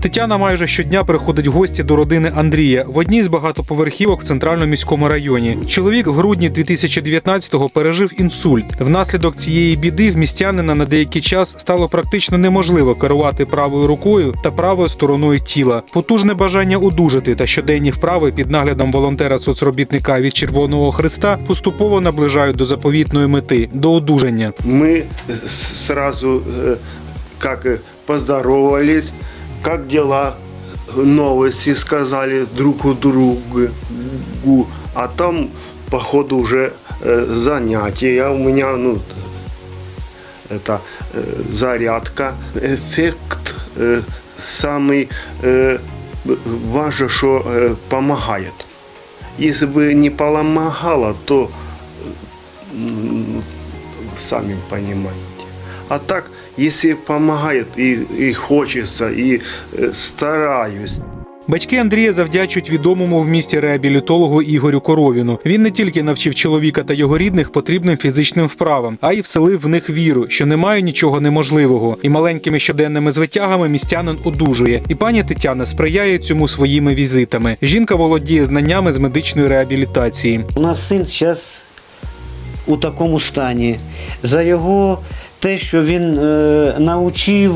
Тетяна майже щодня приходить в гості до родини Андрія в одній з багатоповерхівок в центральному міському районі. Чоловік в грудні 2019-го пережив інсульт. Внаслідок цієї біди в містянина на деякий час стало практично неможливо керувати правою рукою та правою стороною тіла. Потужне бажання одужати та щоденні вправи під наглядом волонтера соцробітника від Червоного Христа поступово наближають до заповітної мети до одужання. Мы с- сразу э, как э, поздоровались, как дела, новости сказали друг у друга. А там, по ходу, уже э, занятия. У меня, ну, это э, зарядка. Эффект э, самый э, важно, что э, помогает. Если бы не помогало, то м, сами понимаете. А так, если помогает и, и хочется, и э, стараюсь, Батьки Андрія завдячують відомому в місті реабілітологу Ігорю Коровіну. Він не тільки навчив чоловіка та його рідних потрібним фізичним вправам, а й вселив в них віру, що немає нічого неможливого. І маленькими щоденними звитягами містянин одужує. І пані Тетяна сприяє цьому своїми візитами. Жінка володіє знаннями з медичної реабілітації. У нас син зараз у такому стані. За його те, що він е, навчив,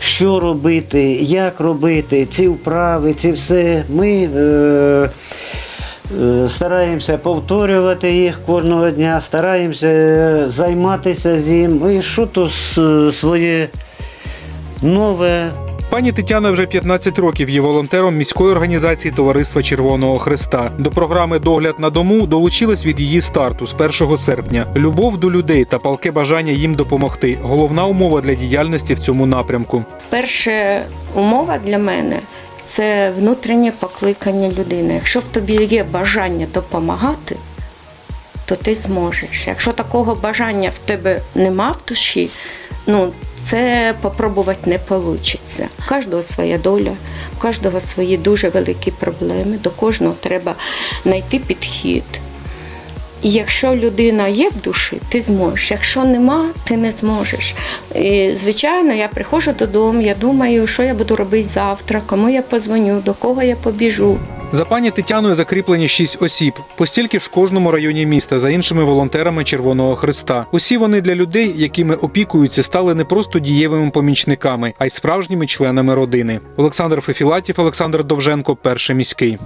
що робити, як робити, ці вправи, ці все, ми е, е, стараємося повторювати їх кожного дня, стараємося займатися з ним і що то своє нове. Пані Тетяна вже 15 років є волонтером міської організації Товариства Червоного Христа. До програми Догляд на дому долучилась від її старту з 1 серпня. Любов до людей та палке бажання їм допомогти головна умова для діяльності в цьому напрямку. Перша умова для мене це внутрішнє покликання людини. Якщо в тобі є бажання допомагати, то ти зможеш. Якщо такого бажання в тебе нема в душі, ну це попробувати не вийде. У кожного своя доля, у кожного свої дуже великі проблеми, до кожного треба знайти підхід. І якщо людина є в душі, ти зможеш. Якщо нема, ти не зможеш. І, звичайно, я приходжу додому, я думаю, що я буду робити завтра, кому я позвоню, до кого я побіжу. За пані Тетяною закріплені шість осіб, постільки ж в кожному районі міста за іншими волонтерами Червоного Христа. Усі вони для людей, якими опікуються, стали не просто дієвими помічниками, а й справжніми членами родини. Олександр Фефілатів, Олександр Довженко, перший міський.